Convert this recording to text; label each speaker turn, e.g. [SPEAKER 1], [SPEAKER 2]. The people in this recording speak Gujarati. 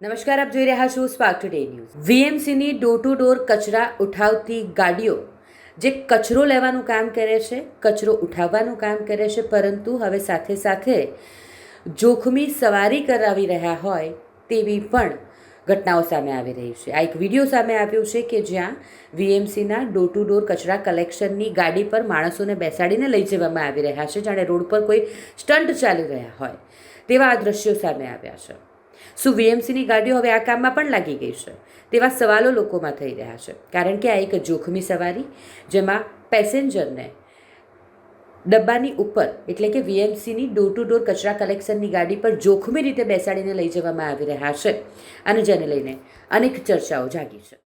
[SPEAKER 1] નમસ્કાર, આપ જોઈ રહ્યા છો સ્પાર્ક ટુડે ન્યૂઝ વીએમસીની ડોર ટુ ડોર કચરા ઉઠાવતી ગાડીઓ, જે કચરો લેવાનું કામ કરે છે, કચરો ઉઠાવવાનું કામ કરે છે, પરંતુ હવે સાથે સાથે જોખમી સવારી કરાવી રહ્યા હોય તેવી પણ ઘટનાઓ સામે આવી રહી છે. આ એક વીડિયો સામે આવ્યો છે કે જ્યાં વીએમસીના ડોર ટુ ડોર કચરા કલેક્શનની ગાડી પર માણસોને બેસાડીને લઈ જવામાં આવી રહ્યા છે, જાણે રોડ પર કોઈ સ્ટન્ટ ચાલી રહ્યા હોય તેવા આ દ્રશ્યો સામે આવ્યા છે. શું વીએમસીની ગાડીઓ હવે આ કામમાં પણ લાગી ગઈ છે? તેવા સવાલો લોકોમાં થઈ રહ્યા છે. કારણ કે આ એક જોખમી સવારી, જેમાં પેસેન્જરને ડબ્બાની ઉપર, એટલે કે વીએમસીની ડોર ટુ ડોર કચરા કલેક્શનની ગાડી પર જોખમી રીતે બેસાડીને લઈ જવામાં આવી રહ્યા છે. અને જેને લઈને અનેક ચર્ચાઓ જાગી છે.